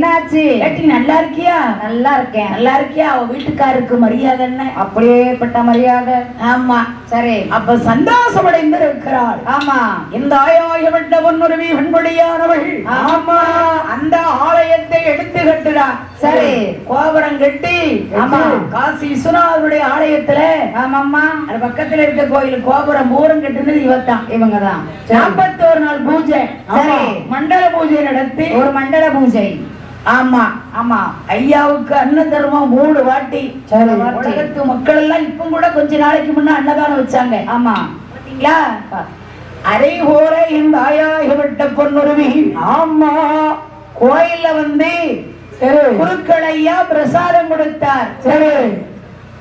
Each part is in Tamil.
என்னாச்சு? ஏட்டி நல்லா இருக்கியா? நல்லா இருக்கேன். நல்லா இருக்கியா? அவ வீட்டுக்காருக்கு மரியாதை என்ன? அப்படியேப்பட்ட மரியாதை. ஆமா. சரி. அப்ப சந்தோஷமடைந்து இருக்கிறாள் ஆமா. இந்த ஆயாயப்பட்ட பொன்னுருவி வெண்படியானவள் ஆமா. அந்த ஆலயத்தை எடுத்து கட்டுறார் சரி. கோபுரம் கட்டி ஆமா. காசி விஸ்வநாதருடைய ஆலயத்துல ஆமாம்மா. அது பக்கத்துல இருக்க கோயில் கோபுரம் பூரம் கட்டுனது இவத்தான். இவங்கதான். நாற்பத்தோரு நாள் பூஜை. சரி. மண்டல பூஜை நடத்தி. ஒரு மண்டல பூஜை. ஆமா ஆமா. ஐயாவுக்கு அன்ன தர்மம் மூணு வாட்டி. வாட்டி. உலகத்து மக்கள் எல்லாம் இப்ப கூட கொஞ்ச நாளைக்கு முன்ன அன்னதானம் வச்சாங்க. ஆமா. பாத்தீங்களா? அரை போல இந்த ஆயாகப்பட்ட பொன்னுருவி. ஆமா. கோயில்ல வந்து குருக்கள் ஐயா பிரசாதம் கொடுத்தார். சரி.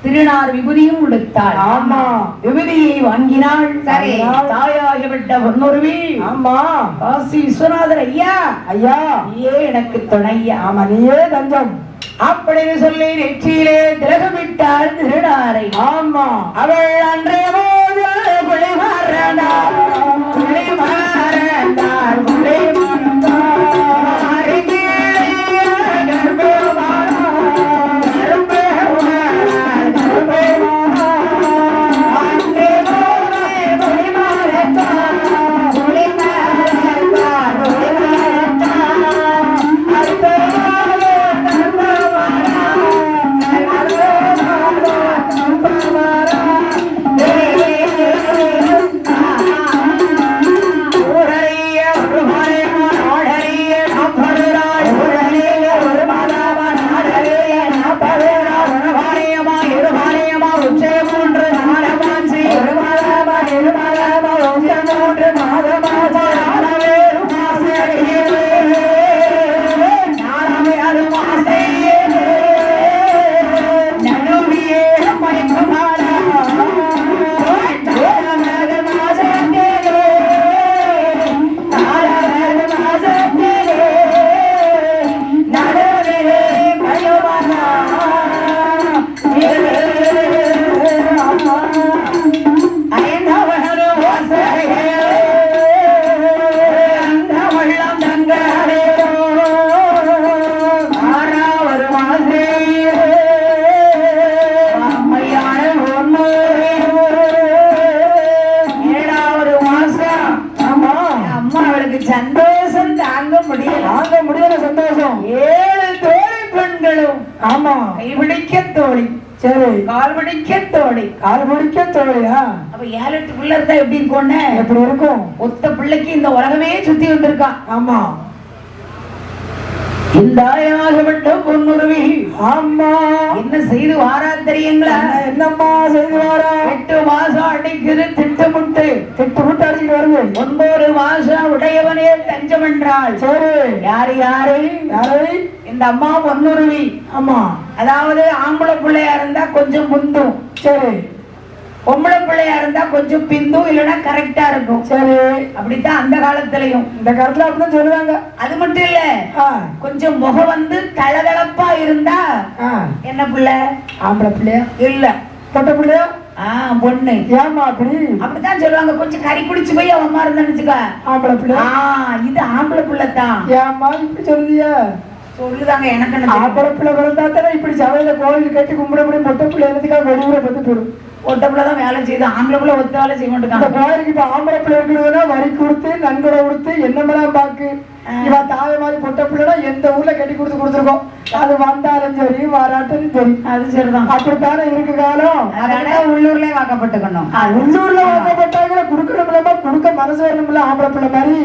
திருநார் விபூதியும் கொடுத்தார் ஆமா. விபூதியை வாங்கினாள். சரி. தாயாகப்பட்ட பொன்னுருவி ஆமா. காசி விஸ்வநாதர் ஐயா. ஐயா. நீயே எனக்கு துணையா ஆமா நீயே தஞ்சம். அப்படின்னு சொல்லி நெற்றியிலே திலகமிட்டாள் திருநாரை. ஆமா. அவள் அன்றைய போது குளிமறந்தாள் அப்ப ஏழு எட்டு பிள்ளை இருந்தா எப்படி இருக்கும்னு? எப்படி இருக்கும்? ஒத்த பிள்ளைக்கு இந்த உலகமே சுத்தி வந்திருக்கான் ஆமா. இந்த ஆயாகப்பட்ட பொன்னுருவி. ஆமா. என்ன செய்து வாரா தெரியுங்களா? என்னம்மா செய்து வாரா? எட்டு மாசம் அடிக்குது திட்டமிட்டு திட்டு விட்டு அடிக்கிட்டு வருது. ஒன்பது மாசம் உடையவனே தஞ்சம் என்றாள் சரி. யாரு யாரு? யாரை? இந்த அம்மா பொன்னுருவி. ஆமா. அதாவது ஆம்பளை பிள்ளையா இருந்தா கொஞ்சம் முந்தும். சரி. பொம்பளை பிள்ளையா இருந்தா கொஞ்சம் பிந்தும் இல்லைன்னா கரெக்டா இருக்கும். சரி. அப்படித்தான் அந்த காலத்திலையும். இந்த காலத்துல அப்படிதான் சொல்லுவாங்க. அது மட்டும் இல்ல. கொஞ்சம் முகம் வந்து தளதளப்பா இருந்தா என்ன பிள்ளை? ஆம்பளை பிள்ளையா? இல்ல. பொட்ட பிள்ளையா? ஆஹ் பொண்ணு. ஏமா அப்படி? அப்படித்தான் சொல்லுவாங்க. கொஞ்சம் கறி குடிச்சு போய் அவன் அம்மா இருந்தா ஆம்பளை பிள்ளையா? ஆஹ் இது ஆம்பளை பிள்ளை தான் ஏம்மா இப்படி சொல்லுதியா? சொல்லுதாங்க எனக்கு என்ன தெரியும். ஆம்பளை பிள்ளை பிறந்தா தானே இப்படி சபையில கோவில் கட்டி கும்பிட முடியும். பிள்ளை என்னதுக்காக வெளியூரை பத்தி போடும் ஒட்ட பிள்ளை தான் வேலை செய்யுது ஆம்பளை பிள்ளை ஒத்த வேலை செய்ய மாட்டேங்காங்க கோயிலுக்கு இப்ப ஆம்பளை பிள்ளை இருக்கிறதுனா வரி கொடுத்து நன்கொடை கொடுத்து என்னமெல்லாம் பாக்கு? இவன் தாய மாதிரி பொட்ட பிள்ளைனா எந்த ஊர்ல கட்டி கொடுத்து கொடுத்துருக்கோம்? அது வந்தாலும் சரி வராட்டும் சரி. அது சரிதான். அப்படித்தானே இருக்கு காலம்? அதனால உள்ளூர்லயே வாக்கப்பட்டுக்கணும். உள்ளூர்ல வாக்கப்பட்டாங்க கொடுக்கணும்லமா கொடுக்க மனசு வரணும்ல ஆம்பளை பிள்ளை மாதிரி.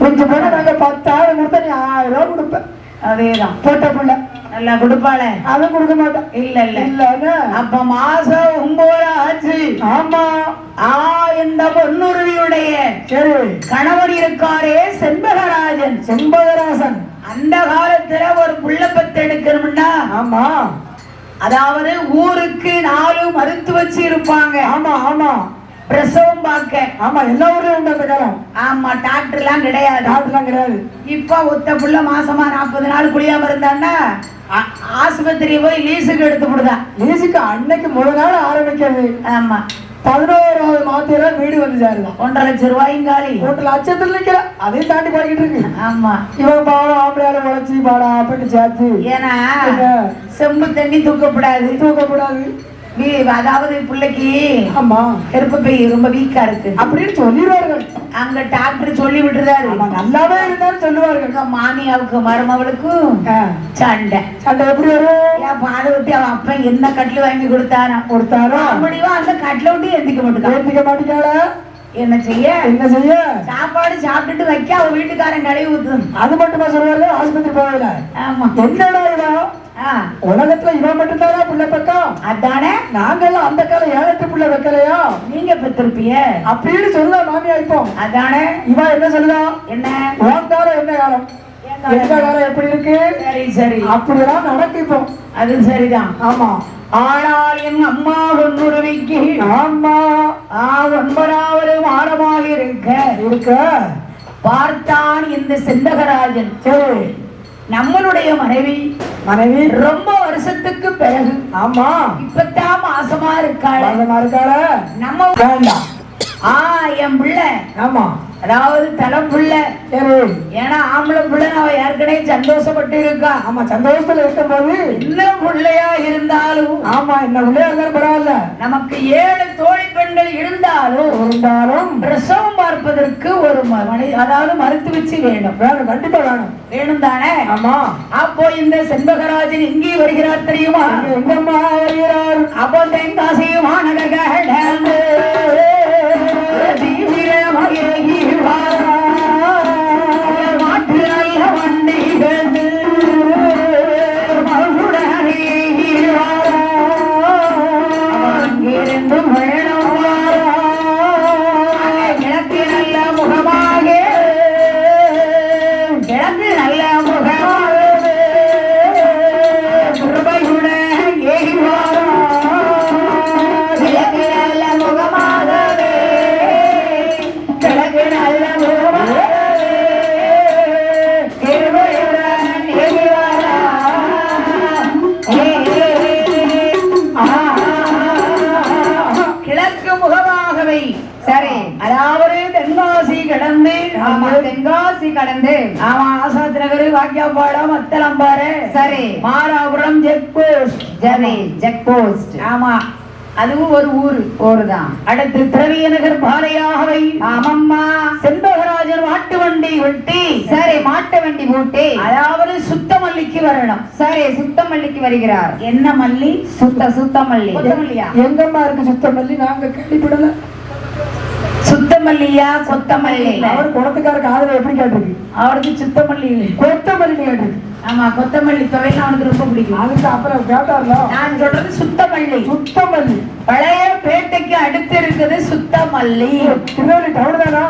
கொஞ்சம் நாங்க பத்தாயிரம் கொடுத்தா நீ ஆயிரம் ரூபாய் கொடுப்பேன் அதேதான். பொட்ட பிள்ளை. நல்லா கொடுப்பாளே. அவன் கொடுக்க மாட்டான். இல்ல இல்ல. இல்லன்னு அப்ப மாசம் ஒன்பது ஆச்சு. ஆமா. ஆ இந்த பொன்னுருவியுடைய சரி. கணவர் இருக்காரே செண்பகராஜன். செண்பகராசன். அந்த காலத்துல ஒரு புள்ள பத்து எடுக்கணும்னா ஆமா. அதாவது ஊருக்கு நாலு மருத்துவச்சி இருப்பாங்க. ஆமா ஆமா. பிரசவம் பார்க்க. ஆமா எல்லா ஊர்லயும் உண்டு அந்த காலம். ஆமா டாக்டர் எல்லாம் கிடையாது. டாக்டர்லாம் கிடையாது. இப்ப ஒத்த புள்ள மாசமா நாற்பது நாள் குளியாம இருந்தான்னா ஆஸ்பத்திரி போய் லீஸுக்கு எடுத்து விடுதா லீஸுக்கு அன்னைக்கு முதல் நாள் ஆரம்பிக்கிறது ஆமா. பதினோராவது மாத்திரம் வீடு வந்து சேருதான் ஒன்றரை லட்சம் ரூபாய்ங்காலி ஒரு லட்சத்துல நிக்கிற. அதையும் தாண்டி போய்கிட்டு இருக்கு. ஆமா. இவன் பாவம் ஆம்பளையால உழைச்சி பாடா அப்படி சேர்த்து. ஏன்னா? செம்பு தண்ணி தூக்கப்படாது. தூக்கக்கூடாது வீ- அதாவது பிள்ளைக்கு ஆமா. கருப்பப்பை ரொம்ப வீக்கா இருக்கு. அப்படின்னு சொல்லிடுவார்கள். அங்க டாக்டர் சொல்லி விட்டுறாரு. நல்லாவே இருந்தாலும் சொல்லுவார்கள். மாமியாவுக்கு மருமவளுக்கும் சண்டை. சண்டை எப்படி வரும்? பாதை விட்டு அவன் அப்பன் என்ன கட்டில் வாங்கி கொடுத்தானா? கொடுத்தாலும் முடிவா அந்த கட்டில விட்டு எந்திக்க மாட்டுக்கான். ஏத்திக்க மாட்டீங்களா? என்ன செய்ய? என்ன செய்ய? சாப்பாடு சாப்பிட்டுட்டு வைக்க அவன் வீட்டுக்காரன் கழுவி ஊத்தும். அது மட்டுமா சொல்லுவாரு ஆஸ்பத்திரி போகல. ஆமா. என்னடா உலகத்துல இவன் மட்டும்தானா புள்ள பக்கம்? அதானே? நாங்கெல்லாம் அந்த காலம் ஏழட்டு புள்ள வைக்கலையா? நீங்க பெற்றிருப்பிய அப்படின்னு சொல்லுதா மாமியா இப்போ அதானே? இவன் என்ன சொல்லுதா? என்ன? உன் காலம்? என்ன காலம்? எந்த காலம்? எப்படி இருக்கு? சரி சரி. அப்படியெல்லாம் நடக்கு இப்போ. அது சரிதான். ஆமா. ஆனால் என் அம்மா ஒன்றுருவிக்கு ஆமா. ஆ ஒன்பதாவது மாதமாக இருக்க. இருக்க. பார்த்தான் இந்த செந்தகராஜன் நம்மளுடைய மனைவி மனைவி? ரொம்ப வருஷத்துக்கு பிறகு. ஆமா. இப்பதான் மாசமா இருக்காள். பாசமா இருக்காள? நம்ம வேண்டாம். ஆ என் பிள்ளை. ஆமா. அதாவது தலை பிள்ளை சரி ஏன்னா ஆம்பளை பிள்ளை அவ ஏற்கனவே சந்தோஷப்பட்டு இருக்கா ஆமா சந்தோஷத்துல இருக்கும்போது என்ன பிள்ளையா இருந்தாலும் ஆமா என்ன இருந்தாலும் பரவாயில்ல. நமக்கு ஏழு தோழி பெண்கள் இருந்தாலும் இருந்தாலும் பிரசவம் பார்ப்பதற்கு ஒரு ம- மனி- அதாவது மருத்துவச்சி வேணும். வேணும் கண்டிப்பா வேணும். வேணும் தானே ஆமா. அப்போ இந்த செண்பகராஜன் எங்கே வருகிறார் தெரியுமா? இங்க எங்கம்மா வருகிறார்? அப்போ தென்காசி மாநகர Hare ஆசாத் நகர் வாக்கியாப்பாடம் அத்தலம்பாறு சரி. Marapuram check post. சரி ஜெக் போஸ்ட். ஆமா. அதுவும் ஒரு ஊரு. அடுத்து திரவிய நகர் பாலையாகவை ஆமம்மா. செண்பகராஜர் மாட்டு வண்டி வெட்டி சரி மாட்டு வண்டி பூட்டி அதாவது சுத்த மல்லிக்கு வரணும். சரி சுத்தமல்லிக்கு வருகிறார். என்ன மல்லி? சுத்த சுத்தமல்லி. கொத்தமல்லியா எங்கம்மா இருக்கு சுத்தமல்லி? நாங்க கேள்விப்படல. சுத்த மல்லியா கொத்தமல்லி அவர் குளத்துக்கார காதல எப்படி கேட்டிருக்கு? அவருக்கு சுத்தமல்லி கொத்தமல்லி கேட்டிருக்கு. ஆமா கொத்தமல்லி துவையல் அவனுக்கு ரொம்ப பிடிக்கும். அதுக்கு அப்புறம் கேட்டார்ல? நான் சொல்றது சுத்தமல்லி. சுத்தமல்லி. பழைய பேட்டைக்கு அடுத்து இருக்குது சுத்தமல்லி. திருநெல்வேலி டவுன் தானா?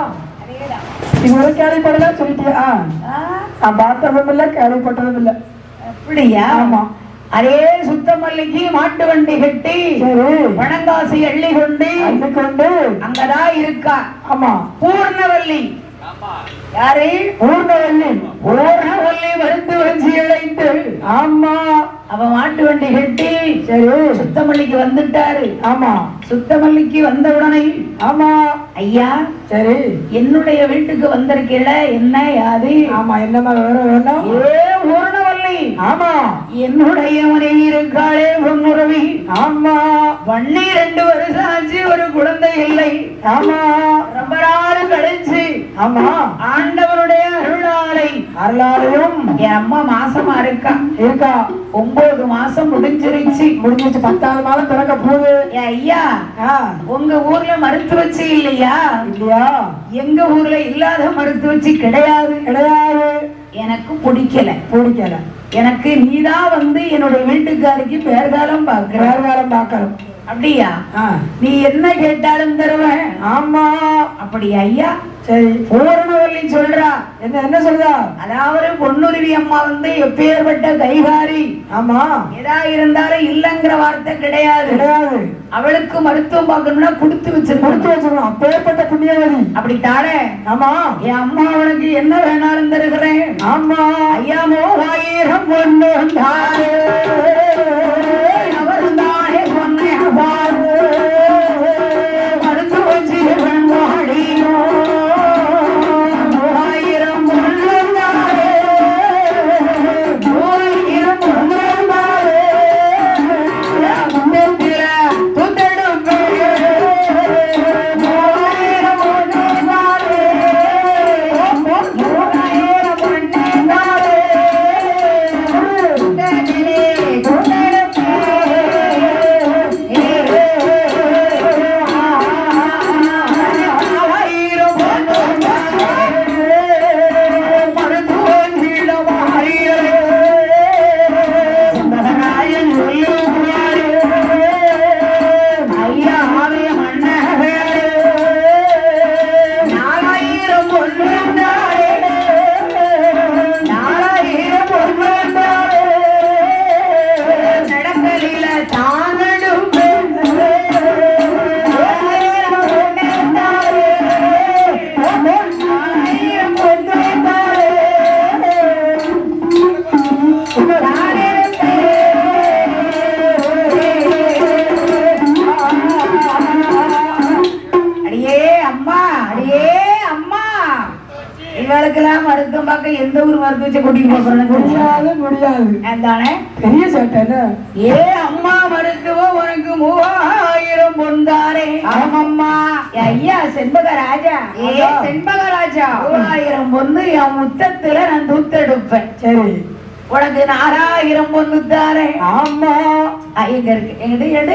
இதுவரை கேள்விப்படல சொல்லிட்டியா? ஆ, நான் பார்த்ததும் இல்ல கேள்விப்பட்டதும் இல்ல. அப்படியா? ஆமா. அதே சுத்தமல்லிக்கு மாட்டு வண்டி கட்டி சரி. பணங்காசு எள்ளி கொண்டு அள்ளிக்கொண்டு அங்கதான் இருக்கா. ஆமா. பூர்ணவல்லி. யாரு? பூர்ணவல்லி. பூர்ணவல்லி வச்சு இழைத்து. ஆமா. அவ மாட்டு வண்டி கட்டி சரி. சுத்தமல்லிக்கு வந்துட்டாரு. ஆமா. சுத்தமல்லிக்கு வந்த உடனே ஆமா. ஐயா சரி. என்னுடைய வீட்டுக்கு வந்திருக்கீல என்ன யாது ஆமா என்னம்மா வேற வேணும்? ஏ ஆமா. என்னுடைய மனைவி இருக்காளே பொன்னுறவி ஆமா. வள்ளி ரெண்டு வருஷம் ஆச்சு ஒரு குழந்தை இல்லை. ஆமா. ரொம்ப நாள் கழிச்சு ஆமா. ஆண்டவருடைய அருளாலை. அருளாலையும். என் அம்மா மாசமா இருக்கா? இருக்கா. ஒன்பது மாசம் முடிஞ்சிருச்சு. முடிஞ்சிச்சு பத்தாவது மாதம் பிறக்க போகுது. ஐயா. உங்க ஊர்ல மருத்துவச்சி இல்லையா? இல்லையா? எங்க ஊர்ல இல்லாத மருத்துவச்சி கிடையாது. கிடையாது. எனக்கு பிடிக்கல. பிடிக்கல. எனக்கு நீதான் வந்து என்னுடைய வீட்டுக்காரிக்கு பேர்காலம் பாக்குற வேற காலம் பார்க்கணும். அப்படியா? நீ என்ன கேட்டாலும் தருவேன் ஆமா. அப்படியா ஐயா? சரி பூரணவல்லி சொல்றா. என்ன என்ன சொல்றா? அதாவது பொன்னுருவி அம்மா வந்து எப்பேற்பட்ட கைகாரி ஆமா. எதா இருந்தாலும் இல்லங்கிற வார்த்தை கிடையாது. கிடையாது. அவளுக்கு மருத்துவம் பார்க்கணும்னா கொடுத்து கொடுத்து வச்சிருக்கணும். அப்பேற்பட்ட புண்ணியவதி அப்படித்தானே? ஆமா. என் அம்மா அவனுக்கு என்ன வேணாலும் தருகிறேன். ஆமா. ஐயா மோகாயிரம் தானே பொண்ணு அவங்களுக்கெல்லாம் மருத்துவம் பார்க்க எந்த ஊர் மருந்து வச்சு கூட்டிட்டு போறோம்னு முடியாது முடியாது. அதானே? பெரிய சேட்டை என்ன? ஏ அம்மா மருத்துவம் உனக்கு மூவாயிரம் பொந்தாரே. ஆமம்மா. ஐயா செண்பக ராஜா ஏ செண்பகராஜா. மூவாயிரம் பொண்ணு என் முத்தத்துல நான் தூத்தெடுப்பேன். சரி. உனக்கு நாலாயிரம் பொண்ணு தாரே. ஆமா. எங்க இருக்கு எங்கிட்ட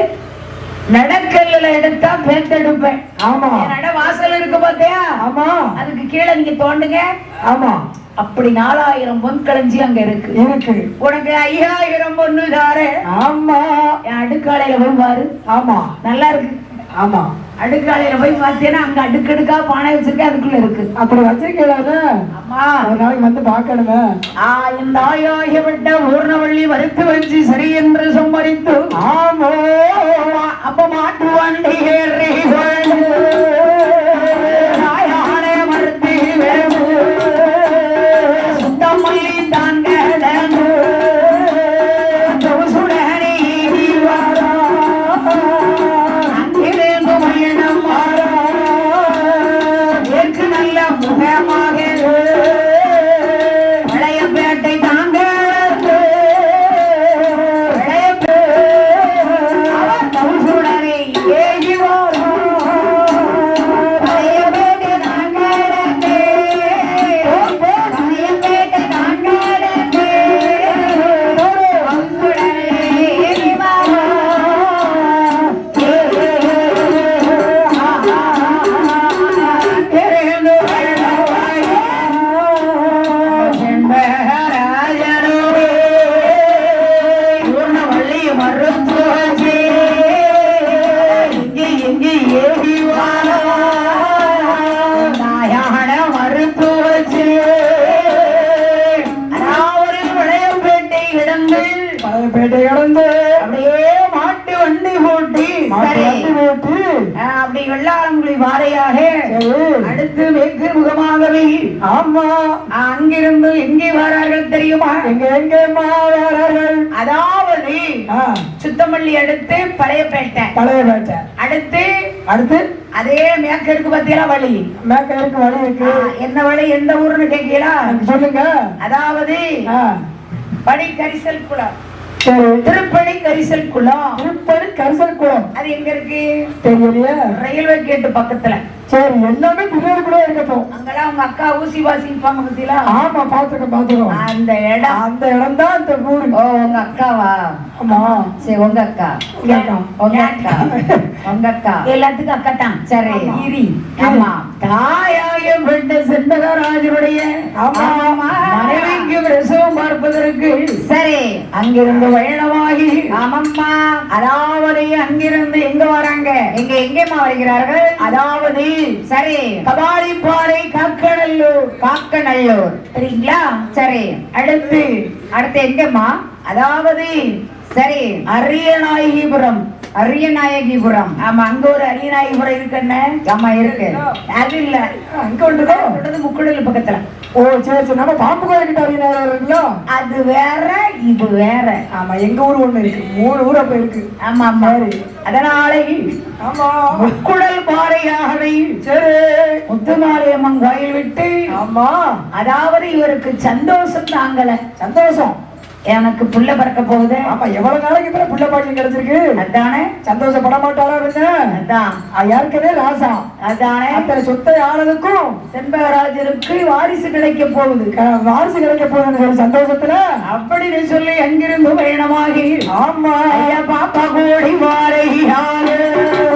நடக்கல்ல எடுத்தா பேத்தெடுப்பேன். ஆமா. நட வாசல் இருக்கு பாத்தியா? ஆமா. அதுக்கு கீழே நீங்க தோண்டுங்க. ஆமா. அப்படி நாலாயிரம் பொன் களஞ்சி அங்க இருக்கு. இருக்கு. உனக்கு ஐயாயிரம் பொண்ணு தாரே ஆமா. என் அடுக்காலையில போய் பாரு. ஆமா. நல்லா இருக்கு. ஆமா. அடுக்காலையில போய் பார்த்தீங்கன்னா அங்க அடுக்கடுக்கா பானை வச்சிருக்க அதுக்குள்ள இருக்கு. அப்படி வச்சிருக்கீங்களா அம்மா ஒரு நாளைக்கு வந்து பார்க்கணுமே. ஆ இந்த ஆயாகிவிட்ட பூர்ணவள்ளி வறுத்து வச்சு சரி என்று சம்மதித்து ஆமா அப்ப மாட்டு வண்டி ஏறி அங்கிருந்து எங்கே வரார்கள் தெரியுமா? எங்க எங்க மாவீரர்கள் அதாவது சுத்தமல்லி அடுத்து பழையப்பேட்டை பழைய பேட்டை. அடுத்து அடுத்து? அதே மேற்கிற்கு பத்தியெல்லாம் வழி? மேக்கருக்கு வழி இருக்கு. என்ன வழி எந்த ஊர்னு கேட்கலா எனக்கு சொல்லுங்க. அதாவது படி கரிசல் குளம். திருப்பணி கரிசல் குளம். திருப்பதி கரிசல் குளம். அது எங்க இருக்கு? தெரியலையே. ரயில்வே கேட்டு பக்கத்துல. சரி எல்லாமே திருநெல்வேலிக்குள்ளே இருக்கட்டும். அங்கெல்லாம் உங்க அக்கா ஊசி வாசிப்பாங்க பத்தியா? ஆமா பாத்துக்க பாத்துக்கோ. அந்த இடம். அந்த இடம் தான் இந்த ஊரு. ஓ உங்க அக்காவா? ஆமா. சரி உங்க அக்கா. உங்க அக்கா. உங்க அக்கா. உங்க அக்கா. எல்லாத்துக்கும் அக்கத்தான். சரி. இரி. ஆமா. தாயாக பெற்ற செண்பகராஜனுடைய ஆமா. மனைவிக்கு பிரசவம் பார்ப்பதற்கு சரி. அங்கிருந்து பயணமாகி ஆமம்மா. அதாவது அங்கிருந்து எங்க வராங்க? எங்க எங்கேம்மா வருகிறார்கள்? அதாவது சரி. கபாலிப்பாறை காக்கடல்லூர் காக்கநல்லூர். சரிங்களா சரி. அடுத்து அடுத்து எங்கம்மா? அதாவது சரி. அரியநாயகிபுரம். அரியநாயகிபுரம். ஆமா அங்க ஒரு அரியநாயகிபுரம் இருக்குன்னு ஆமா இருக்கு. அது இல்ல. அங்க சொல்றது முக்குடல் பக்கத்துல. ஓ சரி சரி. நம்ம பாம்பு கோயில்கிட்ட இருக்குல்ல அது வேற இது வேற. ஆமா எங்க ஊர் ஒண்ணு இருக்கு. மூணு ஊர் அப்ப இருக்கு. ஆமா ஆமா. அதனாலே ஆமா. முக்குடல் பாறையாகவே சரி. முத்துமாரியம்மன் கோயில் விட்டு ஆமா. அதாவது இவருக்கு சந்தோஷம் தாங்கல. சந்தோஷம். எனக்கு புள்ள பிறக்க போகுது. ஆமா எவ்வளவு நாளைக்கு பிறகு புள்ள பாக்கியம் கிடைச்சிருக்கு? அதானே. சந்தோஷப்பட மாட்டாரா அதான். ஏற்கனவே ராசா. அதானே. அத்தனை சொத்தை ஆனதுக்கும் செண்பகராஜருக்கு வாரிசு கிடைக்க போகுது. வாரிசு கிடைக்க போகுதுன்னு சொல்லி சந்தோஷத்துல? அப்படின்னு சொல்லி அங்கிருந்து பயணமாகி ஆமா. ஐயா பாப்பா கூடி வாரையாலே அடச்சாணி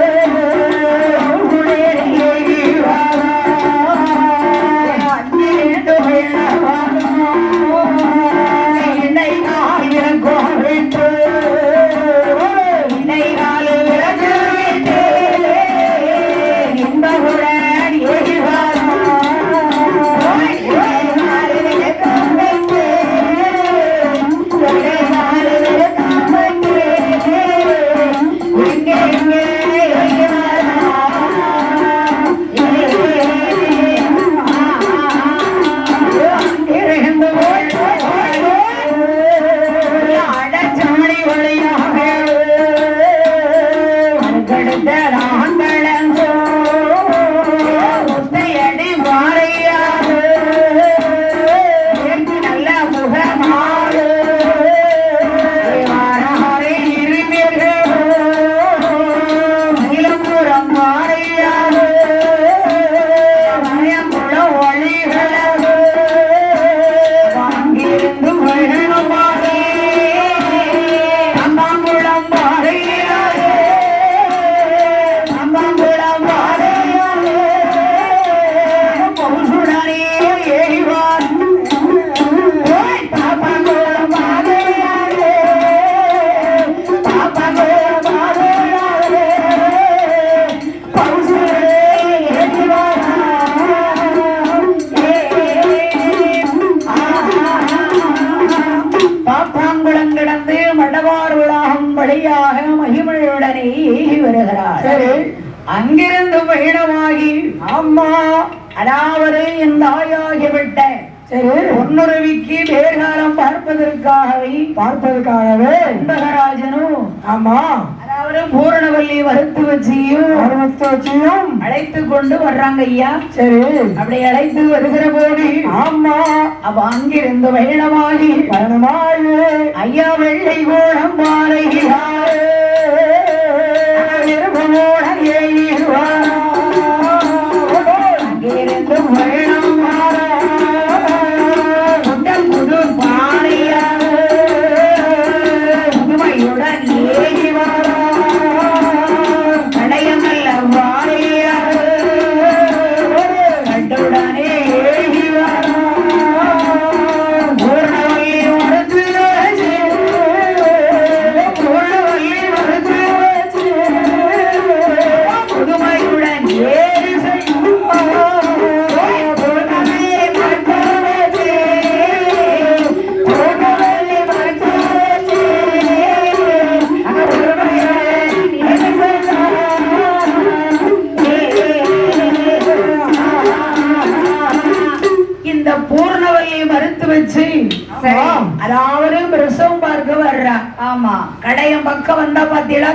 வழியாக மகிமையுடனே வருகிறார். அங்கிருந்து பயணமாகி ஆமா அதாவது என் தாயாகிவிட்ட சரி. பொன்னுருவிக்கு நேர்காலம் பார்ப்பதற்காகவே பார்ப்பதற்காகவே குண்டகராஜனும் ஆமா. அதாவது பூரணவல்லி வறுத்து வச்சியும் அறுபத்தி வச்சியும் அழைத்து கொண்டு வர்றாங்க ஐயா. சரி. அப்படி அழைத்து வருகிற போது ஆமா. அப்ப அங்கிருந்து பயணமாகி பயணமாயே ஐயா வெள்ளை கோணம் பாறைகிறாரே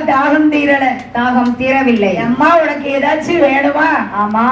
தாகம் தீரல. தாகம் தீரவில்லை. அம்மா உனக்கு ஏதாச்சும் வேணுமா? ஆமா.